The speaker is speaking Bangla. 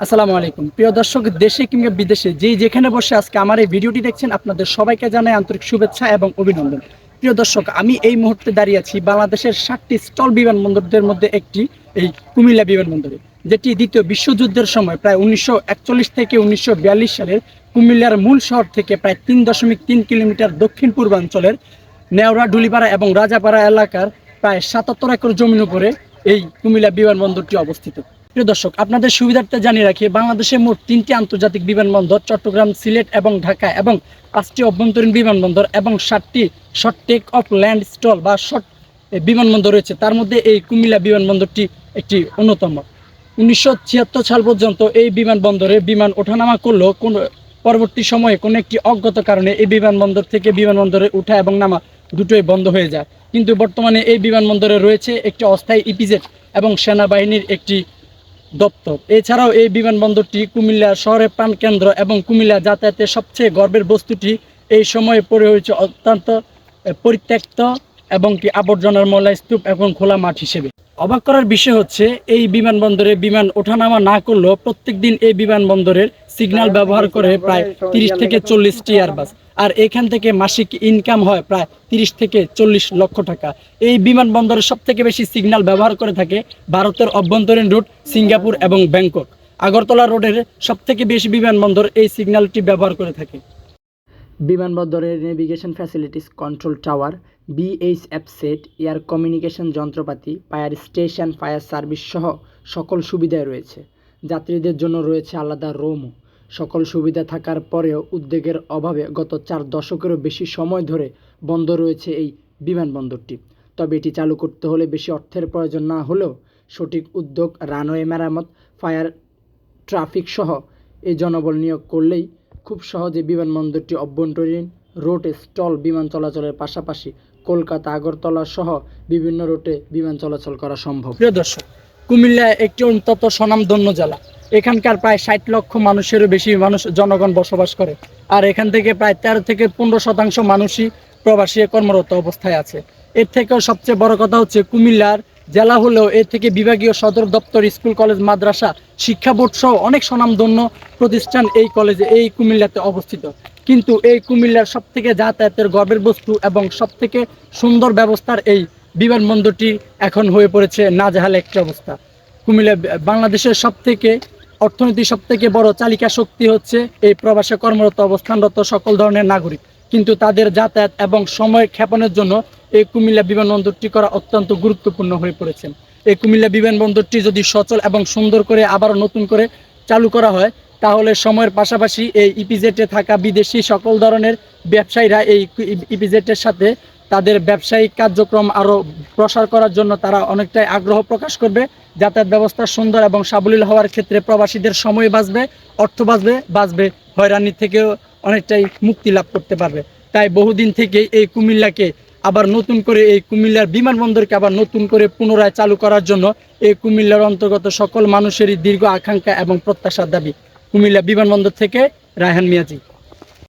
আসসালামু আলাইকুম। প্রিয় দর্শক, দেশে কিংবা বিদেশে যে যেখানে বসে আজকে আমার এই ভিডিওটি দেখছেন, আপনাদের সবাইকে জানাই আন্তরিক শুভেচ্ছা এবং অভিনন্দন। প্রিয় দর্শক, আমি এই মুহূর্তে দাঁড়িয়ে আছি বাংলাদেশের ষাটটি স্থল বিমানবন্দরদের মধ্যে একটি, এই কুমিল্লা বিমানবন্দরে, যেটি দ্বিতীয় বিশ্বযুদ্ধের সময় প্রায় উনিশশো একচল্লিশ থেকে উনিশশো বিয়াল্লিশ সালের কুমিল্লার মূল শহর থেকে প্রায় তিন দশমিক তিন কিলোমিটার দক্ষিণ পূর্বাঞ্চলের নেওড়া, ডুলিপাড়া এবং রাজাপাড়া এলাকার প্রায় সাতাত্তর একর জমির উপরে এই কুমিল্লা বিমানবন্দরটি অবস্থিত। প্রিয় দর্শক, আপনাদের সুবিধার্থে জানিয়ে রাখি, বাংলাদেশে মোট তিনটি আন্তর্জাতিক বিমানবন্দর, চট্টগ্রাম, সিলেট এবং ঢাকা, এবং পাঁচটি অভ্যন্তরীণ বিমানবন্দর এবং ষাটটি short take off land STOL বা শর্ট বিমানবন্দর রয়েছে। তার মধ্যে এই কুমিল্লা বিমানবন্দরটি একটি অন্যতম। উনিশশো ছিয়াত্তর সাল পর্যন্ত এই বিমানবন্দরে বিমান ওঠানামা করলেও কোন পরবর্তী সময়ে কোনো একটি অজ্ঞত কারণে এই বিমানবন্দর থেকে বিমানবন্দরে ওঠা এবং নামা দুটোই বন্ধ হয়ে যায়। কিন্তু বর্তমানে এই বিমানবন্দরে রয়েছে একটি অস্থায়ী ইপিজেড এবং সেনাবাহিনীর একটি দপ্তর। এছাড়াও এই বিমানবন্দরটি কুমিল্লা শহরের প্রাণকেন্দ্র এবং কুমিল্লা যাতায়াতের সবচেয়ে গর্বের বস্তুটি এই সময়ে পড়ে হয়েছে অত্যন্ত পরিত্যক্ত এবং কি আবর্জনার ময়লা স্তূপ এবং খোলা মাঠ হিসেবে। অবাক করার বিষয় হচ্ছে, এই বিমানবন্দরে বিমান ওঠানামা না করলেও প্রত্যেক দিন এই বিমানবন্দরের সিগন্যাল ব্যবহার করে প্রায় তিরিশ থেকে চল্লিশটি এয়ারবাস আর এখান থেকে মাসিক ইনকাম হয় প্রায় তিরিশ থেকে চল্লিশ লক্ষ টাকা। এই বিমানবন্দরে সব থেকে বেশি সিগন্যাল ব্যবহার করে থাকে ভারতের অভ্যন্তরীণ রুট সিঙ্গাপুর এবং ব্যাংকক। আগরতলা রোডের সব থেকে বেশি বিমানবন্দর এই সিগন্যালটি ব্যবহার করে থাকে। বিমানবন্দরের navigation facilities control tower VHF set air communication যন্ত্রপাতি ফায়ার স্টেশন ফায়ার সার্ভিস সহ সকল সুবিধাই রয়েছে। যাত্রীদের জন্য রয়েছে আলাদা রুমও সকল সুবিধা থাকার পরেও উদ্যোগের অভাবে গত চার দশকেরও বেশি সময় ধরে বন্ধ রয়েছে এই বিমানবন্দরটি। তবে এটি চালু করতে হলে বেশি অর্থের প্রয়োজন না হলেও সঠিক উদ্যোগ, রানওয়ে মেরামত, ফায়ার ট্রাফিক সহ এই জনবল নিয়োগ করলেই খুব সহজে বিমানবন্দরটি অভ্যন্তরীণ রোডে স্টল বিমান চলাচলের পাশাপাশি কলকাতা, আগরতলা সহ বিভিন্ন রুটে বিমান চলাচল করা সম্ভব। প্রিয় দর্শক কুমিল্লা একটি অন্তত স্বনামধন্য জেলা। এখানকার প্রায় ষাট লক্ষ মানুষেরও বেশি মানুষ জনগণ বসবাস করে। আর এখান থেকে প্রায় তেরো থেকে পনেরো শতাংশ মানুষই প্রবাসী কর্মরত অবস্থায় আছে। এর থেকেও সবচেয়ে বড় কথা হচ্ছে কুমিল্লার জেলা হলেও এর থেকে বিভাগীয় সদর দপ্তর, স্কুল, কলেজ, মাদ্রাসা, শিক্ষা বোর্ড সহ অনেক স্বনামধন্য প্রতিষ্ঠান এই কলেজে, এই কুমিল্লাতে অবস্থিত। কিন্তু এই কুমিল্লার সব থেকে যাতায়াতের গর্বের বস্তু এবং সব থেকে সুন্দর ব্যবস্থার এই বিমানবন্দরটি এখন হয়ে পড়েছে নাজেহাল একটি অবস্থা। কুমিল্লা, বাংলাদেশের সব থেকে অর্থনীতি সব থেকে বড় চালিকা শক্তি হচ্ছে এই প্রবাসে কর্মরত, অবস্থানরত সকল ধরনের নাগরিক। কিন্তু তাদের যাতায়াত এবং সময় ক্ষেপণের জন্য এই কুমিল্লা বিমানবন্দরটি করা অত্যন্ত গুরুত্বপূর্ণ হয়ে পড়েছে। এই কুমিল্লা বিমানবন্দরটি যদি সচল এবং সুন্দর করে আবারও নতুন করে চালু করা হয়, তাহলে সময়ের পাশাপাশি এই ইপিজেটে থাকা বিদেশি সকল ধরনের ব্যবসায়ীরা এই ইপিজেটের সাথে তাদের ব্যবসায়িক কার্যক্রম আরও প্রসার করার জন্য তারা অনেকটাই আগ্রহ প্রকাশ করবে। যাতায়াত ব্যবস্থা সুন্দর এবং সাবলীল হওয়ার ক্ষেত্রে প্রবাসীদের সময় বাঁচবে, অর্থ বাঁচবে বাঁচবে, হয়রানি থেকেও অনেকটাই মুক্তি লাভ করতে পারবে। তাই বহুদিন থেকে এই কুমিল্লাকে আবার নতুন করে এই কুমিল্লার বিমানবন্দরকে আবার নতুন করে পুনরায় চালু করার জন্য এই কুমিল্লার অন্তর্গত সকল মানুষেরই দীর্ঘ আকাঙ্ক্ষা এবং প্রত্যাশার দাবি। কুমিল্লা বিমানবন্দর থেকে রায়হান মিয়াজি।